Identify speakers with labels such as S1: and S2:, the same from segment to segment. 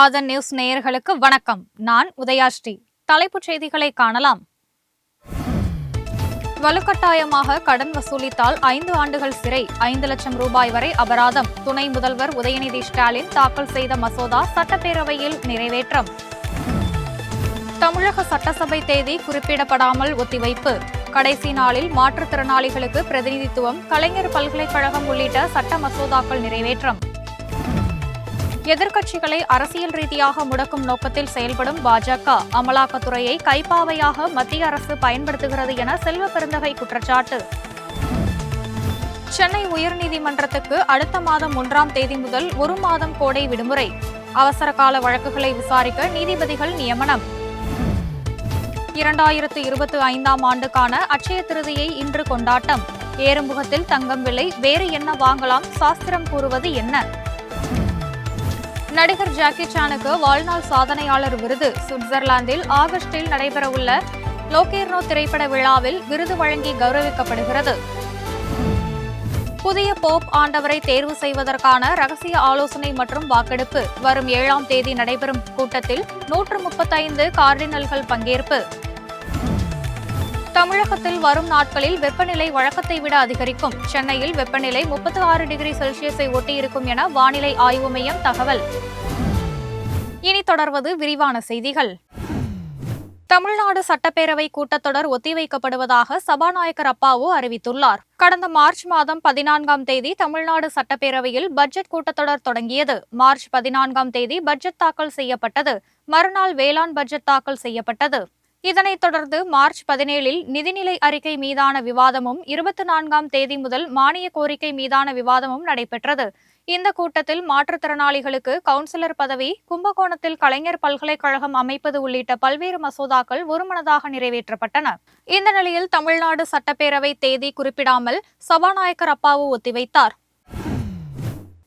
S1: ஆதன் news நேயர்களுக்கு வணக்கம். நான் உதயாஸ்ரீ தலைப்புச் செய்திகளை காணலாம். வலுக்கட்டாயமாக கடன் வசூலித்தால் ஐந்து ஆண்டுகள் சிறை ஐந்து லட்சம் ரூபாய் வரை அபராதம். துணை முதல்வர் உதயநிதி ஸ்டாலின் தாக்கல் செய்த மசோதா சட்டப்பேரவையில் நிறைவேற்றம். தமிழக சட்டசபை தேதி குறிப்பிடப்படாமல் ஒத்திவைப்பு. கடைசி நாளில் மாற்றுத்திறனாளிகளுக்கு பிரதிநிதித்துவம் கலைஞர் பல்கலைக்கழகம் உள்ளிட்ட சட்ட மசோதாக்கள் நிறைவேற்றம். எதிர்க்கட்சிகளை அரசியல் ரீதியாக முடக்கும் நோக்கத்தில் செயல்படும் பாஜக அமலாக்கத்துறையை கைப்பாவையாக மத்திய அரசு பயன்படுத்துகிறது என செல்வ பெருந்தகை குற்றச்சாட்டு. சென்னை உயர்நீதிமன்றத்துக்கு அடுத்த மாதம் ஒன்றாம் தேதி முதல் ஒரு மாதம் கோடை விடுமுறை. அவசர கால வழக்குகளை விசாரிக்க நீதிபதிகள் நியமனம். இரண்டாயிரத்து இருபத்தி ஐந்தாம் ஆண்டுக்கான அட்சய திருதியை இன்று கொண்டாட்டம். ஏறுமுகத்தில் தங்கம் விலை வேறு என்ன வாங்கலாம்? சாஸ்திரம் கூறுவது என்ன? நடிகர் ஜாக்கி சானுக்கு வாழ்நாள் சாதனையாளர் விருது. சுவிட்சர்லாந்தில் ஆகஸ்டில் நடைபெறவுள்ள லோகேர்னோ திரைப்பட விழாவில் விருது வழங்கி கௌரவிக்கப்படுகிறது. புதிய போப் ஆண்டவரை தேர்வு செய்வதற்கான ரகசிய ஆலோசனை மற்றும் வாக்கெடுப்பு. வரும் ஏழாம் தேதி நடைபெறும் கூட்டத்தில் நூற்று முப்பத்தைந்து கார்டினல்கள் பங்கேற்பு. தமிழகத்தில் வரும் நாட்களில் வெப்பநிலை வழக்கத்தை விட அதிகரிக்கும். சென்னையில் வெப்பநிலை முப்பத்தி ஆறு டிகிரி செல்சியஸை ஒட்டியிருக்கும் என வானிலை ஆய்வு மையம் தகவல். இனி தொடர்வது விரிவான செய்திகள். தமிழ்நாடு சட்டப்பேரவை கூட்டத்தொடர் ஒத்திவைக்கப்படுவதாக சபாநாயகர் அப்பாவு அறிவித்துள்ளார். கடந்த மார்ச் மாதம் பதினான்காம் தேதி தமிழ்நாடு சட்டப்பேரவையில் பட்ஜெட் கூட்டத்தொடர் தொடங்கியது. மார்ச் பதினான்காம் தேதி பட்ஜெட் தாக்கல் செய்யப்பட்டது. மறுநாள் வேளாண் பட்ஜெட் தாக்கல் செய்யப்பட்டது. இதனைத் தொடர்ந்து மார்ச் பதினேழில் நிதிநிலை அறிக்கை மீதான விவாதமும் இருபத்தி நான்காம் தேதி முதல் மானிய கோரிக்கை மீதான விவாதமும் நடைபெற்றது. இந்த கூட்டத்தில் மாற்றுத்திறனாளிகளுக்கு கவுன்சிலர் பதவி கும்பகோணத்தில் கலைஞர் பல்கலைக்கழகம் அமைப்பது உள்ளிட்ட பல்வேறு மசோதாக்கள் ஒருமனதாக நிறைவேற்றப்பட்டன. இந்த நிலையில் தமிழ்நாடு சட்டப்பேரவை தேதி குறிப்பிடாமல் சபாநாயகர் அப்பாவு ஒத்திவைத்தார்.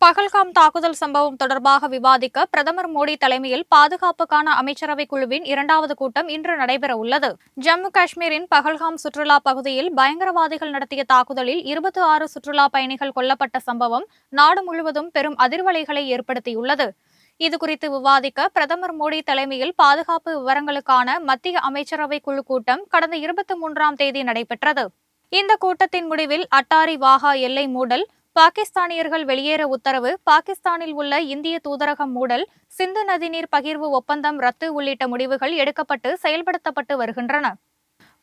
S1: பகல்காம் தாக்குதல் சம்பவம் தொடர்பாக விவாதிக்க பிரதமர் மோடி தலைமையில் பாதுகாப்புக்கான அமைச்சரவை குழுவின் இரண்டாவது கூட்டம் இன்று நடைபெற உள்ளது ஜம்மு காஷ்மீரின் பகல்காம் சுற்றுலா பகுதியில் பயங்கரவாதிகள் நடத்திய தாக்குதலில் இருபத்தி ஆறு சுற்றுலா பயணிகள் கொல்லப்பட்ட சம்பவம் நாடு முழுவதும் பெரும் அதிர்வலைகளை ஏற்படுத்தியுள்ளது. இதுகுறித்து விவாதிக்க பிரதமர் மோடி தலைமையில் பாதுகாப்பு விவரங்களுக்கான மத்திய அமைச்சரவை குழு கூட்டம் கடந்த இருபத்தி மூன்றாம் தேதி நடைபெற்றது. இந்த கூட்டத்தின் முடிவில் அட்டாரி வாகா எல்லை மூடல் பாகிஸ்தானியர்கள் வெளியேற உத்தரவு பாகிஸ்தானில் உள்ள இந்திய தூதரகம் மூடல் சிந்து நதிநீர் பகிர்வு ஒப்பந்தம் ரத்து உள்ளிட்ட முடிவுகள் எடுக்கப்பட்டு செயல்படுத்தப்பட்டு வருகின்றன.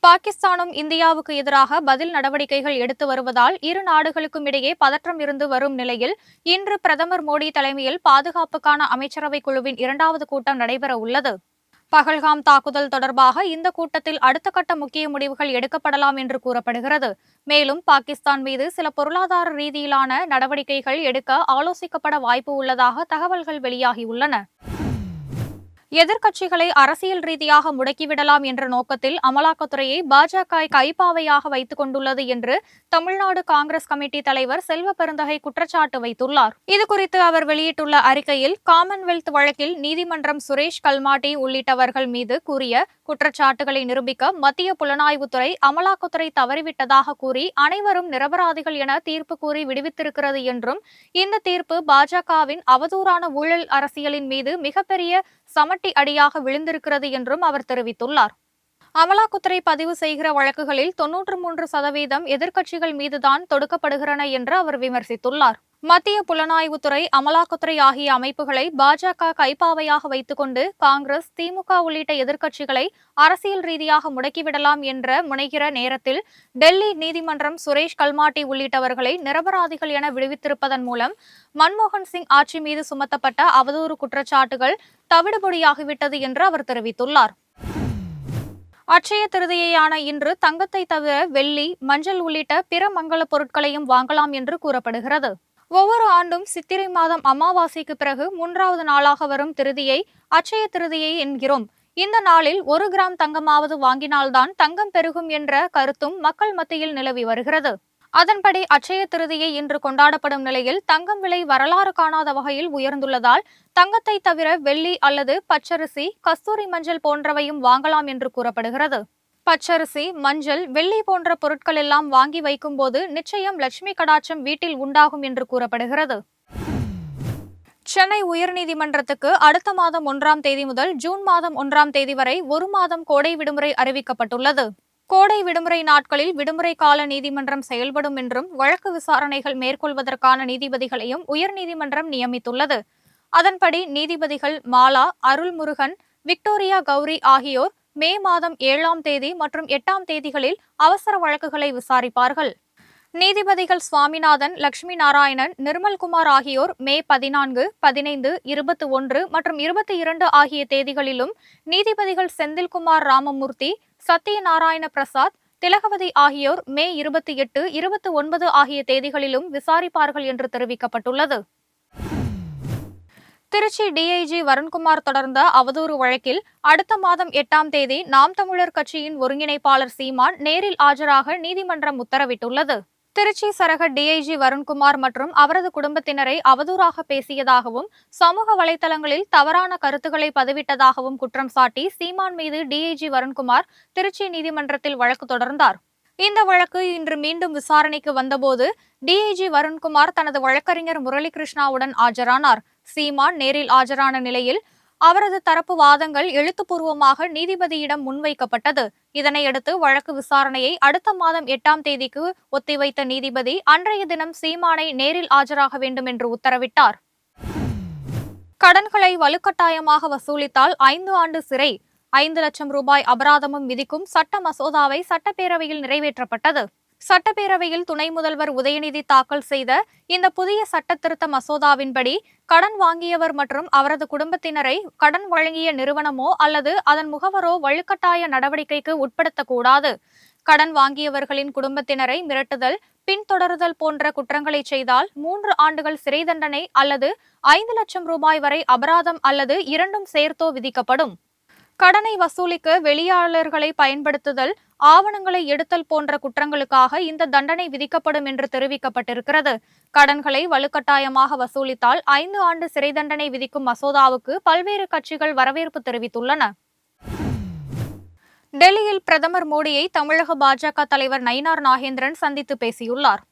S1: பாகிஸ்தானும் இந்தியாவுக்கு எதிராக பதில் நடவடிக்கைகள் எடுத்து வருவதால் இரு நாடுகளுக்கும் இடையே பதற்றம் இருந்து வரும் நிலையில் இன்று பிரதமர் மோடி தலைமையில் பாதுகாப்புக்கான அமைச்சரவை குழுவின் இரண்டாவது கூட்டம் நடைபெற உள்ளது. பகல்காம் தாக்குதல் தொடர்பாக இந்த கூட்டத்தில் அடுத்த கட்ட முக்கிய முடிவுகள் எடுக்கப்படலாம் என்று கூறப்படுகிறது. மேலும் பாகிஸ்தான் மீது சில பொருளாதார ரீதியிலான நடவடிக்கைகள் எடுக்க ஆலோசிக்கப்பட வாய்ப்பு உள்ளதாக தகவல்கள் வெளியாகியுள்ளன. எதிர்க்கட்சிகளை அரசியல் ரீதியாக முடக்கிவிடலாம் என்ற நோக்கத்தில் அமலாக்கத்துறையை பாஜக கைப்பாவையாக வைத்துக் கொண்டுள்ளது என்று தமிழ்நாடு காங்கிரஸ் கமிட்டி தலைவர் செல்வ பெருந்தகை குற்றச்சாட்டு வைத்துள்ளார். இதுகுறித்து அவர் வெளியிட்டுள்ள அறிக்கையில் காமன்வெல்த் வழக்கில் நீதிமன்றம் சுரேஷ் கல்மாட்டி உள்ளிட்டவர்கள் மீது கூறிய குற்றச்சாட்டுகளை நிரூபிக்க மத்திய புலனாய்வுத்துறை அமலாக்கத்துறை தவறிவிட்டதாக கூறி அனைவரும் நிரபராதிகள் என தீர்ப்பு கூறி விடுவித்திருக்கிறது என்றும் இந்த தீர்ப்பு பாஜகவின் அவதூறான ஊழல் அரசியலின் மீது மிகப்பெரிய சமட்டி அடியாக விழுந்திருக்கிறது என்றும் அவர் தெரிவித்துள்ளார். அமலாக்கத்துறை பதிவு செய்கிற வழக்குகளில் தொன்னூற்று மூன்று சதவீதம் எதிர்க்கட்சிகள் மீதுதான் தொடுக்கப்படுகிறன என்று அவர் விமர்சித்துள்ளார். மத்திய புலனாய்வுத்துறை அமலாக்கத்துறை ஆகிய அமைப்புகளை பாஜக கைப்பாவையாக வைத்துக்கொண்டு காங்கிரஸ் திமுக உள்ளிட்ட எதிர்க்கட்சிகளை அரசியல் ரீதியாக முடக்கிவிடலாம் என்ற முனைகிற நேரத்தில் டெல்லி நீதிமன்றம் சுரேஷ் கல்மாட்டி உள்ளிட்டவர்களை நிரபராதிகள் என விடுவித்திருப்பதன் மூலம் மன்மோகன் சிங் ஆட்சி மீது சுமத்தப்பட்ட அவதூறு குற்றச்சாட்டுகள் தவிடுபொடியாகிவிட்டது என்று அவர் தெரிவித்துள்ளார். அட்சய திருதியையான இன்று தங்கத்தை தவிர வெள்ளி மஞ்சள் உள்ளிட்ட பிற மங்கள பொருட்களையும் வாங்கலாம் என்று கூறப்படுகிறது. ஒவ்வொரு ஆண்டும் சித்திரை மாதம் அமாவாசைக்கு பிறகு மூன்றாவது நாளாக வரும் திருதியை அட்சய திருதியை என்கிறோம். இந்த நாளில் ஒரு கிராம் தங்கமாவது வாங்கினால்தான் தங்கம் பெருகும் என்ற கருத்தும் மக்கள் மத்தியில் நிலவி வருகிறது. அதன்படி அட்சய திருதியை இன்று கொண்டாடப்படும் நிலையில் தங்கம் விலை வரலாறு காணாத வகையில் உயர்ந்துள்ளதால் தங்கத்தை தவிர வெள்ளி அல்லது பச்சரிசி கஸ்தூரி மஞ்சள் போன்றவையும் வாங்கலாம் என்று கூறப்படுகிறது. பச்சரிசி மஞ்சள் வெள்ளி போன்ற பொருட்கள் எல்லாம் வாங்கி வைக்கும்போது நிச்சயம் லட்சுமி கடாட்சம் வீட்டில் உண்டாகும் என்று கூறப்படுகிறது. சென்னை உயர்நீதிமன்றத்துக்கு அடுத்த மாதம் ஒன்றாம் தேதி முதல் ஜூன் மாதம் ஒன்றாம் தேதி வரை ஒரு மாதம் கோடை விடுமுறை அறிவிக்கப்பட்டுள்ளது. கோடை விடுமுறை நாட்களில் விடுமுறை கால நீதிமன்றம் செயல்படும் என்றும் வழக்கு விசாரணைகள் மேற்கொள்வதற்கான நீதிபதிகளையும் உயர்நீதிமன்றம் நியமித்துள்ளது. அதன்படி நீதிபதிகள் மாலா அருள்முருகன் விக்டோரியா கௌரி ஆகியோர் மே மாதம் ஏழாம் தேதி மற்றும் எட்டாம் தேதிகளில் அவசர வழக்குகளை விசாரிப்பார்கள். நீதிபதிகள் சுவாமிநாதன் லட்சுமி நாராயணன் நிர்மல்குமார் ஆகியோர் மே பதினான்கு பதினைந்து இருபத்தி ஒன்று மற்றும் இருபத்தி இரண்டு ஆகிய தேதிகளிலும் நீதிபதிகள் செந்தில்குமார் ராமமூர்த்தி சத்யநாராயண பிரசாத் திலகவதி ஆகியோர் மே இருபத்தி எட்டு இருபத்தி ஒன்பது ஆகிய தேதிகளிலும் விசாரிப்பார்கள் என்று தெரிவிக்கப்பட்டுள்ளது. திருச்சி டிஐஜி வருண்குமார் தொடர்ந்த அவதூறு வழக்கில் அடுத்த மாதம் எட்டாம் தேதி நாம் தமிழர் கட்சியின் ஒருங்கிணைப்பாளர் சீமான் நேரில் ஆஜராக நீதிமன்றம் உத்தரவிட்டுள்ளது. திருச்சி சரக டிஐஜி வருண்குமார் மற்றும் அவரது குடும்பத்தினரை அவதூறாக பேசியதாகவும் சமூக வலைதளங்களில் தவறான கருத்துக்களை பதிவிட்டதாகவும் குற்றம் சாட்டி சீமான் மீது டிஐஜி வருண்குமார் திருச்சி நீதிமன்றத்தில் வழக்கு தொடர்ந்தார். இந்த வழக்கு இன்று மீண்டும் விசாரணைக்கு வந்தபோது டிஐஜி வருண்குமார் தனது வழக்கறிஞர் முரளிகிருஷ்ணாவுடன் ஆஜரானார். சீமான் நேரில் ஆஜரான நிலையில் அவரது தரப்பு வாதங்கள் எழுத்துப்பூர்வமாக நீதிபதியிடம் முன்வைக்கப்பட்டது. இதனையடுத்து வழக்கு விசாரணையை அடுத்த மாதம் எட்டாம் தேதிக்கு ஒத்திவைத்த நீதிபதி அன்றைய தினம் சீமானை நேரில் ஆஜராக வேண்டும் என்று உத்தரவிட்டார். கடன்களை வலுக்கட்டாயமாக வசூலித்தால் ஐந்து ஆண்டு சிறை. ஐந்து லட்சம் ரூபாய் அபராதமும் விதிக்கும் சட்ட மசோதாவை சட்டப்பேரவையில் நிறைவேற்றப்பட்டது. சட்டப்பேரவையில் துணை முதல்வர் உதயநிதி தாக்கல் செய்த இந்த புதிய சட்ட திருத்த மசோதாவின்படி கடன் வாங்கியவர் மற்றும் அவரது குடும்பத்தினரை கடன் வழங்கிய நிறுவனமோ அல்லது அதன் முகவரோ வலுக்கட்டாய நடவடிக்கைக்கு உட்படுத்தக்கூடாது. கடன் வாங்கியவர்களின் குடும்பத்தினரை மிரட்டுதல் பின்தொடருதல் போன்ற குற்றங்களை செய்தால் மூன்று ஆண்டுகள் சிறை தண்டனை அல்லது ஐந்து லட்சம் ரூபாய் வரை அபராதம் அல்லது இரண்டும் சேர்த்தோ விதிக்கப்படும். கடனை வசூலிக்க வெளியாளர்களை பயன்படுத்துதல் ஆவணங்களை எடுத்தல் போன்ற குற்றங்களுக்காக இந்த தண்டனை விதிக்கப்படும் என்று தெரிவிக்கப்பட்டிருக்கிறது. கடன்களை வலுக்கட்டாயமாக வசூலித்தால் ஐந்து ஆண்டு சிறை தண்டனை விதிக்கும் மசோதாவுக்கு பல்வேறு கட்சிகள் வரவேற்பு தெரிவித்துள்ளன. டெல்லியில் பிரதமர் மோடியை தமிழக பாஜக தலைவர் நயினார் நாகேந்திரன் சந்தித்து பேசியுள்ளார்.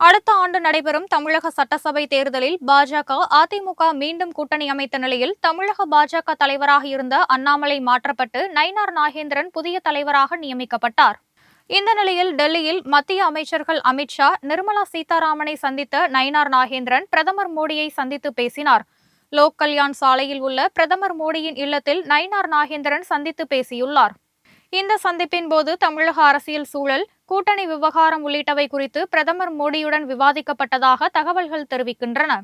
S1: அடுத்த ஆண்டு நடைபெறும் தமிழக சட்டசபை தேர்தலில் பாஜக அதிமுக மீண்டும் கூட்டணி அமைத்த நிலையில் தமிழக பாஜக தலைவராக இருந்த அண்ணாமலை மாற்றப்பட்டு நயினார் நாகேந்திரன் புதிய தலைவராக நியமிக்கப்பட்டார். இந்த நிலையில் டெல்லியில் மத்திய அமைச்சர்கள் அமித்ஷா நிர்மலா சீதாராமனை சந்தித்த நயினார் நாகேந்திரன் பிரதமர் மோடியை சந்தித்து பேசினார். லோக் கல்யாண் சாலையில் உள்ள பிரதமர் மோடியின் இல்லத்தில் நயினார் நாகேந்திரன் சந்தித்து பேசியுள்ளார். இந்த சந்திப்பின் போது தமிழக அரசியல் சூழல் கூட்டணி விவகாரம் உள்ளிட்டவை குறித்து பிரதமர் மோடியுடன் விவாதிக்கப்பட்டதாக தகவல்கள் தெரிவிக்கின்றன.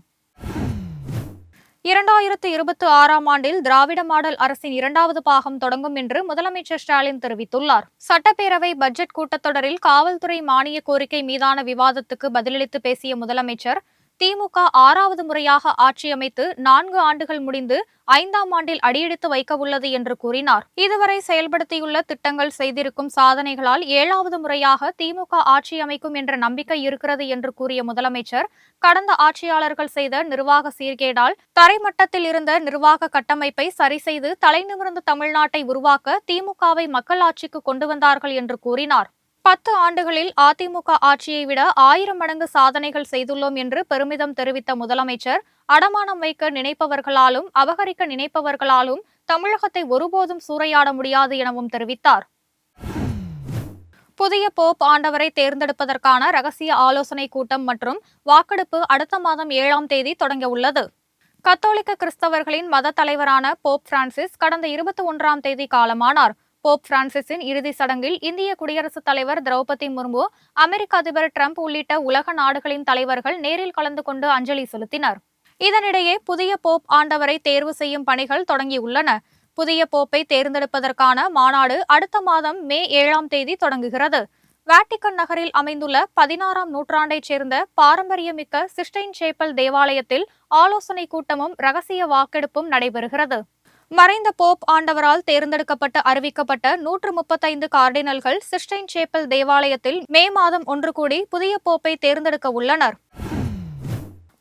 S1: இரண்டாயிரத்து இருபத்தி ஆறாம் ஆண்டில் திராவிட மாடல் அரசின் இரண்டாவது பாகம் தொடங்கும் என்று முதலமைச்சர் ஸ்டாலின் தெரிவித்துள்ளார். சட்டப்பேரவை பட்ஜெட் கூட்டத்தொடரில் காவல்துறை மானிய கோரிக்கை மீதான விவாதத்துக்கு பதிலளித்து பேசிய முதலமைச்சர் திமுக ஆறாவது முறையாக ஆட்சி அமைத்து நான்கு ஆண்டுகள் முடிந்து ஐந்தாம் ஆண்டில் அடியெடுத்து வைக்க உள்ளது என்று கூறினார். இதுவரை செயல்படுத்தியுள்ள திட்டங்கள் செய்திருக்கும் சாதனைகளால் ஏழாவது முறையாக திமுக ஆட்சி அமைக்கும் என்ற நம்பிக்கை இருக்கிறது என்று கூறிய முதலமைச்சர் கடந்த ஆட்சியாளர்கள் செய்த நிர்வாக சீர்கேடால் தரைமட்டத்தில் இருந்த நிர்வாக கட்டமைப்பை சரி செய்து தலைநிமிர்ந்த தமிழ்நாட்டை உருவாக்க திமுகவை மக்கள் ஆட்சிக்கு கொண்டு வந்தார்கள் என்று கூறினார். பத்து ஆண்டுகளில் அதிமுக ஆட்சியை விட ஆயிரம் மடங்கு சாதனைகள் செய்துள்ளோம் என்று பெருமிதம் தெரிவித்த முதலமைச்சர் அடமானம் வைக்க நினைப்பவர்களாலும் அபகரிக்க நினைப்பவர்களாலும் தமிழகத்தை ஒருபோதும் சூறையாட முடியாது எனவும் தெரிவித்தார். புதிய போப் ஆண்டவரை தேர்ந்தெடுப்பதற்கான ரகசிய ஆலோசனை கூட்டம் மற்றும் வாக்கெடுப்பு அடுத்த மாதம் ஏழாம் தேதி தொடங்க உள்ளது. கத்தோலிக்க கிறிஸ்தவர்களின் மத தலைவரான போப் பிரான்சிஸ் கடந்த இருபத்தி ஒன்றாம் தேதி காலமானார். போப் பிரான்சிஸின் இறுதி சடங்கில் இந்திய குடியரசுத் தலைவர் திரௌபதி முர்மு அமெரிக்க அதிபர் டிரம்ப் உள்ளிட்ட உலக நாடுகளின் தலைவர்கள் நேரில் கலந்து கொண்டு அஞ்சலி செலுத்தினர். இதனிடையே புதிய போப் ஆண்டவரை தேர்வு செய்யும் பணிகள் தொடங்கியுள்ளன. புதிய போப்பை தேர்ந்தெடுப்பதற்கான மாநாடு அடுத்த மாதம் மே ஏழாம் தேதி தொடங்குகிறது. வேட்டிக்கன் நகரில் அமைந்துள்ள பதினாறாம் நூற்றாண்டைச் சேர்ந்த பாரம்பரியமிக்க சிஸ்டைன் சேப்பல் தேவாலயத்தில் ஆலோசனை கூட்டமும் ரகசிய வாக்கெடுப்பும் நடைபெறுகிறது. மறைந்த போப் ஆண்டவரால் தேர்ந்தெடுக்கப்பட்டு அறிவிக்கப்பட்ட நூற்று முப்பத்தைந்து கார்டினல்கள் சிஸ்டைன் சேப்பல் தேவாலயத்தில் மே மாதம் ஒன்று கூடி புதிய போப்பை தேர்ந்தெடுக்க உள்ளனர்.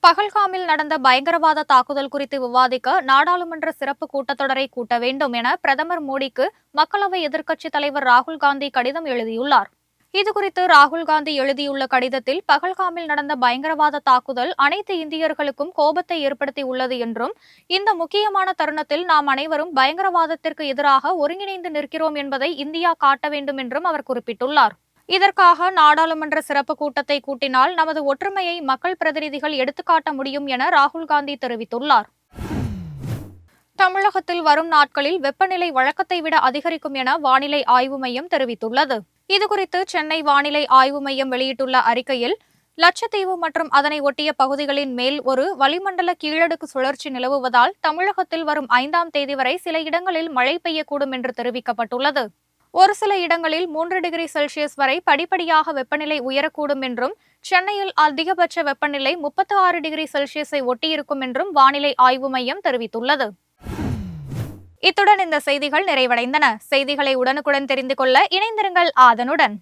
S1: பகல்காமில் நடந்த பயங்கரவாத தாக்குதல் குறித்து விவாதிக்க நாடாளுமன்ற சிறப்பு கூட்டத்தொடரை கூட்ட வேண்டும் என பிரதமர் மோடிக்கு மக்களவை எதிர்க்கட்சித் தலைவர் ராகுல் காந்தி கடிதம் எழுதியுள்ளார். இதுகுறித்து ராகுல் காந்தி எழுதியுள்ள கடிதத்தில் பகல்காமில் நடந்த பயங்கரவாத தாக்குதல் அனைத்து இந்தியர்களுக்கும் கோபத்தை ஏற்படுத்தி உள்ளது என்றும் இந்த முக்கியமான தருணத்தில் நாம் அனைவரும் பயங்கரவாதத்திற்கு எதிராக ஒருங்கிணைந்து நிற்கிறோம் என்பதை இந்தியா காட்ட வேண்டும் என்றும் அவர் குறிப்பிட்டுள்ளார். இதற்காக நாடாளுமன்ற சிறப்பு கூட்டத்தை கூட்டினால் நமது ஒற்றுமையை மக்கள் பிரதிநிதிகள் எடுத்துக்காட்ட முடியும் என ராகுல் காந்தி தெரிவித்துள்ளார். தமிழகத்தில் வரும் நாட்களில் வெப்பநிலை வழக்கத்தை விட அதிகரிக்கும் என வானிலை ஆய்வு மையம் தெரிவித்துள்ளது. இதுகுறித்து சென்னை வானிலை ஆய்வு மையம் வெளியிட்டுள்ள அறிக்கையில் லட்சத்தீவு மற்றும் அதனை ஒட்டிய பகுதிகளின் மேல் ஒரு வளிமண்டல கீழடுக்கு சுழற்சி நிலவுவதால் தமிழகத்தில் வரும் ஐந்தாம் தேதி வரை சில இடங்களில் மழை பெய்யக்கூடும் என்று தெரிவிக்கப்பட்டுள்ளது. ஒரு சில இடங்களில் மூன்று டிகிரி செல்சியஸ் வரை படிப்படியாக வெப்பநிலை உயரக்கூடும் என்றும் சென்னையில் அதிகபட்ச வெப்பநிலை முப்பத்தி ஆறு டிகிரி செல்சியஸை ஒட்டியிருக்கும் என்றும் வானிலை ஆய்வு மையம் தெரிவித்துள்ளது. இத்துடன் இந்த செய்திகள் நிறைவடைந்தன. செய்திகளை உடனுக்குடன் தெரிந்து கொள்ள இணைந்திருங்கள் ஆதனுடன்.